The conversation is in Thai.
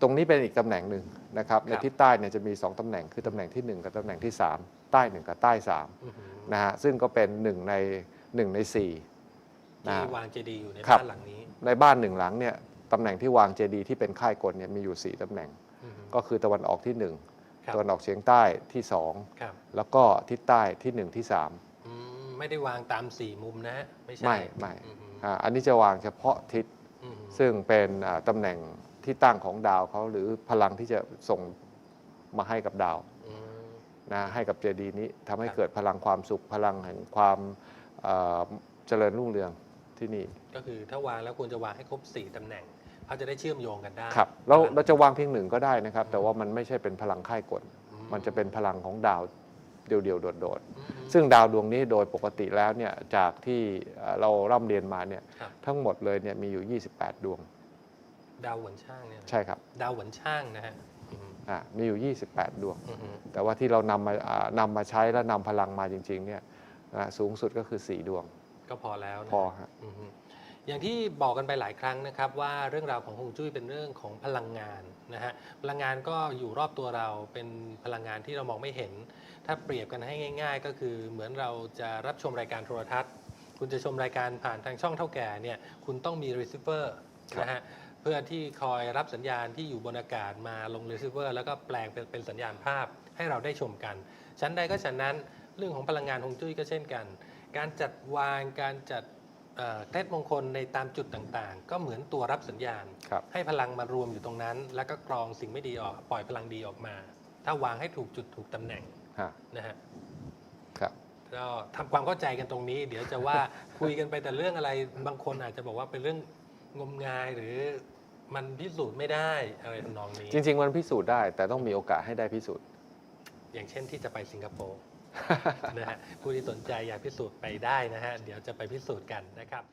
ตรงนี้เป็นอีกตำแหน่งหนึ่งนะครับในครับทิศใต้เนี่ยจะมี 2ตำแหน่งคือตำแหน่งที่ 1 กับตำแหน่งที่ 3 ใต้ 1 กับใต้อือหือ3นะฮะซึ่งก็เป็น 1 ใน 1 ใน4นะที่ฮะวางเจดีย์อยู่ในครับบ้านหลังนี้ ในบ้านหนึ่งหลังเนี่ยตำแหน่งที่วางเจดีย์ที่เป็นค่ายกลเนี่ยมีอยู่ 4ตำแหน่งอือหือก็คือตะวันออกที่ครับ1ตะวันออกเฉียงใต้ที่ครับ2แล้วก็ทิศใต้ที่ 1 ที่3อืมไม่ได้วางตามสี่มุมนะฮะไม่ใช่ไม่ไม่อือหืออ่าอันนี้จะวางเฉพาะทิศอือหือซึ่งเป็นอ่าตำแหน่ง ที่ตั้งของดาวเขาหรือพลังที่จะส่งมาให้กับดาวอืม นะให้กับเจดีย์นี้ทำให้ครับ เกิดพลังความสุขพลังแห่งความเอ่อเจริญรุ่งเรืองที่นี่ก็คือถ้าวางแล้วควรจะวางให้ครบสี่ตำแหน่งเขาจะได้เชื่อมโยงกันได้ครับเรานะเราจะวางเพียงหนึ่งก็ได้นะครับ แต่ว่ามันไม่ใช่เป็นพลังค่ายกลอืมันจะเป็นพลังของดาวเดียวๆโดดอืม ๆซึ่งดาวดวงนี้โดยปกติแล้วเนี่ยจากที่เอ่อเราร่ำเรียนมาเนี่ยครับ ทั้งหมดเลยเนี่ยมีอยู่ 28 ดวง ดาวเหวนช่างเนี่ยนะใช่ครับดาวเหวนช่างนะฮะอืมอ่ามีอยู่ 28 ดวง อือหือแต่ว่าที่เรานำมาอ่านำมาใช้และนำพลังมาจริงๆเนี่ยนะสูงสุดก็คือ 4 ดวงก็พอแล้วนะพอฮะอือฮึอย่างที่บอกกันไปหลายครั้งนะครับว่าเรื่องราวของฮวงจุ้ยเป็นเรื่องของพลังงานนะฮะพลังงานก็อยู่รอบตัวเราเป็นพลังงานที่เรามองไม่เห็น ถ้าเปรียบกันให้ง่าย ๆ ก็คือเหมือนเราจะรับชมรายการโทรทัศน์ คุณจะชมรายการผ่านทางช่องเท่าแก่เนี่ยคุณต้องมี receiver ครับ นะฮะเพื่อที่คอยรับสัญญาณที่อยู่บนอากาศมาลง receiver แล้วก็แปลงเป็นเป็นสัญญาณภาพให้เราได้ชมกัน ชั้นใดก็ชั้นนั้นเรื่องของพลังงานฮวงจุ้ยก็เช่นกัน การจัดวางการจัดเอ่อเคล็ดมงคลในตามจุดต่างๆ ก็เหมือนตัวรับสัญญาณครับให้พลังมารวมอยู่ตรงนั้น แล้วก็กรองสิ่งไม่ดีออกปล่อยพลังดีออกมา ถ้าวางให้ถูกจุดถูกตำแหน่งฮะนะฮะครับก็ทำความเข้าใจกันตรงนี้ เดี๋ยวจะว่าคุยกันไปแต่เรื่องอะไรบางคนอาจจะบอกว่าเป็นเรื่องงมงายหรือ มันพิสูจน์ไม่ได้อะไรทำนองนี้ จริง ๆ มันพิสูจน์ได้ แต่ต้องมีโอกาสให้ได้พิสูจน์ อย่างเช่นที่จะไปสิงคโปร์ นะฮะผู้ที่สนใจอยากพิสูจน์ไปได้นะฮะ เดี๋ยวจะไปพิสูจน์กันนะครับ